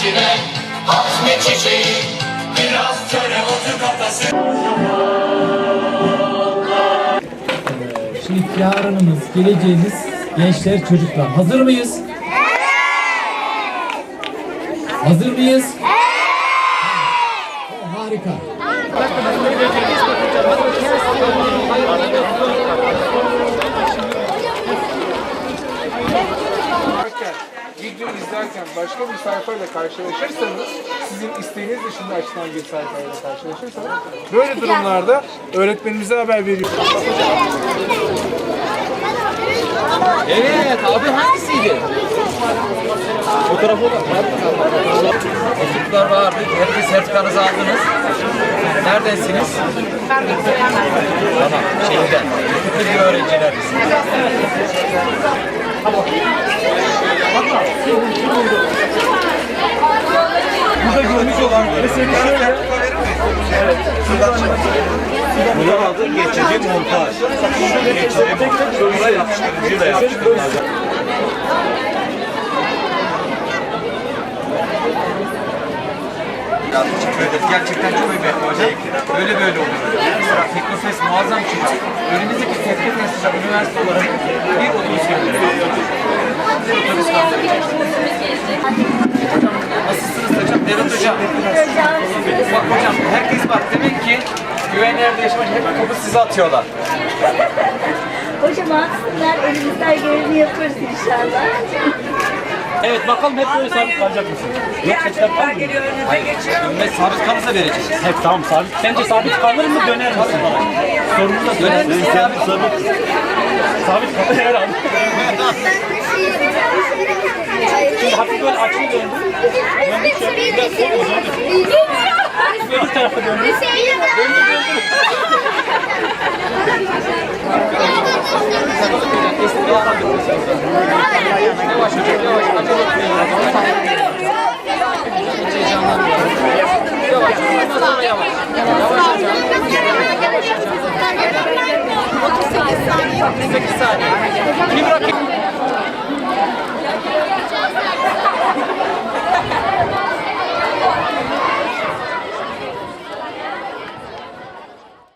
içine Hazmi çiçeği Biraz tereotu kafası Şimdi yarınımız, geleceğimiz gençler, çocuklar. Hazır mıyız? Hazır mıyız? Oh, harika. izlerken, izlerken başka bir sayfayla karşılaşırsanız, sizin isteğiniz dışında açılan bir sayfayla karşılaşırsanız, böyle durumlarda öğretmenimize haber veriyorsunuz. Evet abi hangisiydi? Fotoğrafı var. Çocuklar vardı. Herkes sertifikanızı aldınız. Neredensiniz? Tamam, şeyden. Bir öğrencileriz. Mesele şöyle. Bunlar adı geçici montaj. Geçici montaj. Yapıştırıcı da yapıştırılacak. Ya teşekkür ederiz. Gerçekten çok iyi hocam. Böyle böyle oluyor. Mesela Teknofest muazzam bir şey. Önümüzdeki Teknofest üniversite olarak bir otobüs gönderiyor. Otobüs gönderiyor. Nasılsınız hocam? Bak hocam herkes bak demek ki güvenli yerde yaşamak hep topu size atıyorlar. Hocam atsınlar, elimizden geleni yaparız inşallah. Evet bakalım hep böyle sabit kalacak mısın? Yoksa kitap var mı? Ve sabit kalırsa vereceğiz. Hep tamam sabit. Sence sabit kalır mı döner misin? Sorunu da döner? Sen sabit. Sabit kalır herhalde. Şimdi açılı döndü. Tarafa döndü. Hocam yavaş. Acele etmeyin. Yavaş. Ondan sonra yavaş. Yavaş hocam. 38 saniye. Bir bırakayım.